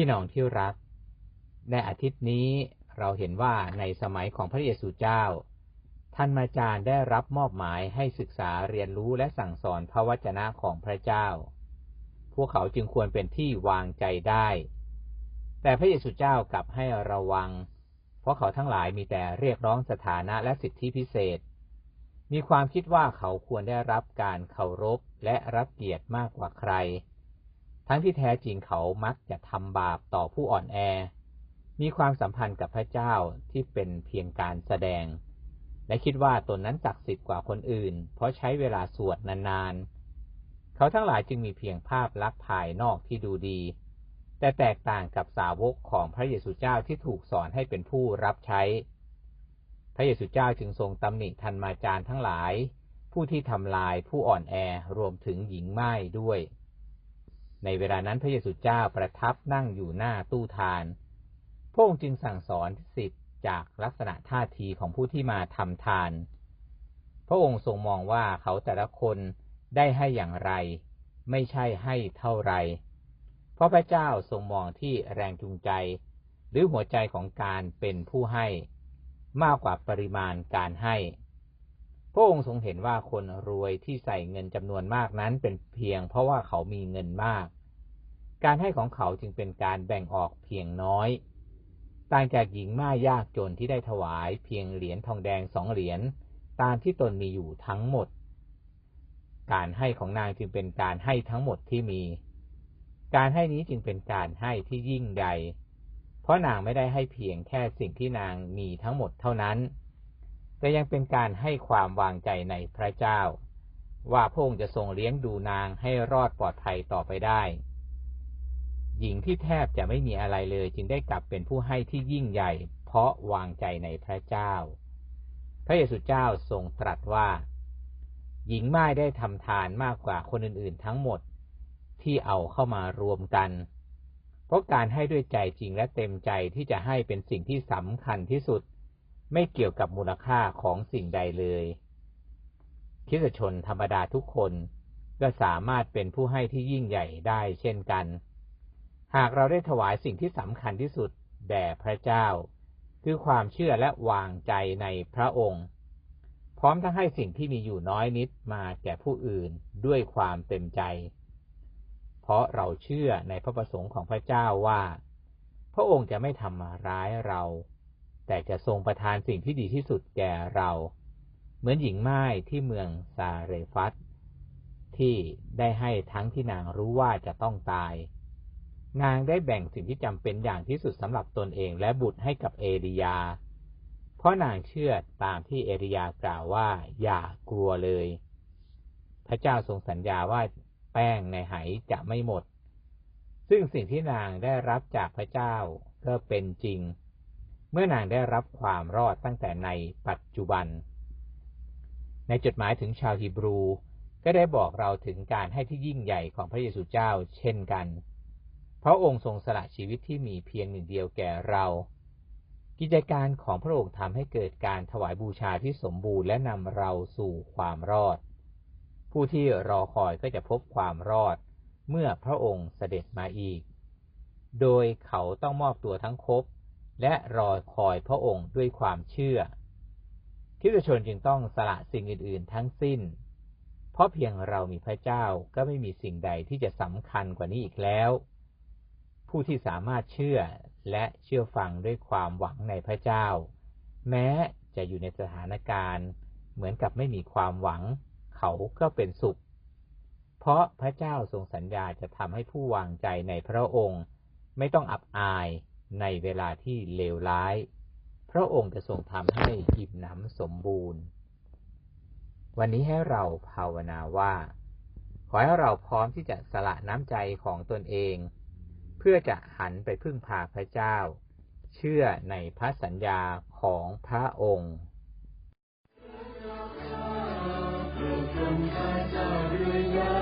พี่น้องที่รัก ในอาทิตย์นี้เราเห็นว่าในสมัยของพระเยซูเจ้า ท่านมาจารย์ได้รับมอบหมายให้ศึกษาเรียนรู้และสั่งสอนพระวจนะของพระเจ้า พวกเขาจึงควรเป็นที่วางใจได้ แต่พระเยซูเจ้ากลับให้ระวัง เพราะเขาทั้งหลายมีแต่เรียกร้องสถานะและสิทธิพิเศษ มีความคิดว่าเขาควรได้รับการเคารพและรับเกียรติมากกว่าใคร ทั้งที่แท้จริงเขามักจะทำบาปต่อผู้อ่อนแอ มีความสัมพันธ์กับพระเจ้าที่เป็นเพียงการแสดง และคิดว่าตนนั้นศักดิ์สิทธิ์กว่าคนอื่น เพราะใช้เวลาสวดนานๆ เขาทั้งหลายจึงมีเพียงภาพลักษณ์ภายนอกที่ดูดี แต่แตกต่างกับสาวกของพระเยซูเจ้าที่ถูกสอนให้เป็นผู้รับใช้ พระเยซูเจ้าจึงทรงตำหนิทันมาจารย์ทั้งหลาย ผู้ที่ทำลายผู้อ่อนแอรวมถึงหญิงไม้ด้วย ในเวลานั้นพระเยซูเจ้าประทับนั่งอยู่หน้าตู้ทาน พระองค์จึงสั่งสอนสิทธิ์จากลักษณะท่าทีของผู้ที่มาทำทาน พระองค์ทรงมองว่าเขาแต่ละคนได้ให้อย่างไร ไม่ใช่ให้เท่าไร เพราะพระเจ้าทรงมองที่แรงจูงใจ หรือหัวใจของการเป็นผู้ให้ มากกว่าปริมาณการให้ ระองค์ทรงเห็นว่าคนรวยที่ใส่เงินจำนวนมากนั้นเป็นเพียงเพราะว่าเขามีเงินมาก การให้ของเขาจึงเป็นการแบ่งออกเพียงน้อย ต่างจากหญิงม่ายากจนที่ได้ถวายเพียงเหรียญทองแดงสองเหรียญตามที่ตนมีอยู่ทั้งหมด การให้ของนางจึงเป็นการให้ทั้งหมดที่มี การให้นี้จึงเป็นการให้ที่ยิ่งใหญ่ เพราะนางไม่ได้ให้เพียงแค่สิ่งที่นางมีทั้งหมดเท่านั้น แต่ยังเป็นการให้ความวางใจในพระเจ้า ว่าพระองค์จะทรงเลี้ยงดูนางให้รอดปลอดภัยต่อไปได้ หญิงที่แทบจะไม่มีอะไรเลยจึงได้กลับเป็นผู้ให้ที่ยิ่งใหญ่ เพราะวางใจในพระเจ้า พระเยซูเจ้าทรงตรัสว่า หญิงไม้ได้ทำทานมากกว่าคนอื่นๆ ทั้งหมดที่เอาเข้ามารวมกัน เพราะการให้ด้วยใจจริงและเต็มใจที่จะให้เป็นสิ่งที่สำคัญที่สุด ไม่เกี่ยวกับมูลค่าของสิ่งใดเลยคิดชนธรรมดาทุกคนก็สามารถเป็นผู้ให้ที่ยิ่งใหญ่ได้เช่นกัน หากเราได้ถวายสิ่งที่สำคัญที่สุดแด่พระเจ้า คือความเชื่อและวางใจในพระองค์ พร้อมทั้งให้สิ่งที่มีอยู่น้อยนิดมาแก่ผู้อื่นด้วยความเต็มใจ เพราะเราเชื่อในพระประสงค์ของพระเจ้าว่า พระองค์จะไม่ทำร้ายเรา แต่จะทรงประทานสิ่งที่ดีที่สุดแก่เรา เหมือนหญิงไม้ที่เมืองซาเรฟัตที่ได้ให้ทั้งที่นางรู้ว่าจะต้องตาย นางได้แบ่งสิ่งที่จำเป็นอย่างที่สุดสำหรับตนเองและบุตรให้กับเอริยา เพราะนางเชื่อตามที่เอริยากล่าวว่า อย่ากลัวเลย พระเจ้าทรงสัญญาว่าแป้งในไหจะไม่หมด ซึ่งสิ่งที่นางได้รับจากพระเจ้าก็เป็นจริง เมื่อนางได้รับความรอดตั้งแต่ในปัจจุบัน ในจดหมายถึงชาวฮีบรู ก็ได้บอกเราถึงการให้ที่ยิ่งใหญ่ของพระเยซูเจ้าเช่นกัน พระองค์ทรงสละชีวิตที่มีเพียงหนึ่งเดียวแก่เรา กิจการของพระองค์ทำให้เกิดการถวายบูชาที่สมบูรณ์และนำเราสู่ความรอด ผู้ที่รอคอยก็จะพบความรอดเมื่อพระองค์เสด็จมาอีก โดยเขาต้องมอบตัวทั้งครบ และรอคอยพระองค์ด้วยความเชื่อคิดชนจึงต้องสละสิ่งอื่น ๆ ทั้งสิ้น เพราะเพียงเรามีพระเจ้าก็ไม่มีสิ่งใดที่จะสำคัญกว่านี้อีกแล้ว ผู้ที่สามารถเชื่อและเชื่อฟังด้วยความหวังในพระเจ้า แม้จะอยู่ในสถานการณ์ เหมือนกับไม่มีความหวัง เขาก็เป็นสุข เพราะพระเจ้าทรงสัญญาจะทำให้ผู้วางใจในพระองค์ ไม่ต้องอับอาย ในเวลาที่เลวร้าย พระองค์จะทรงทำให้อิ่มหนำสมบูรณ์ วันนี้ให้เราภาวนาว่า ขอให้เราพร้อมที่จะสละน้ำใจของตนเอง เพื่อจะหันไปพึ่งพาพระเจ้า เชื่อในพระสัญญาของพระองค์ข้าพระเจ้าเรือย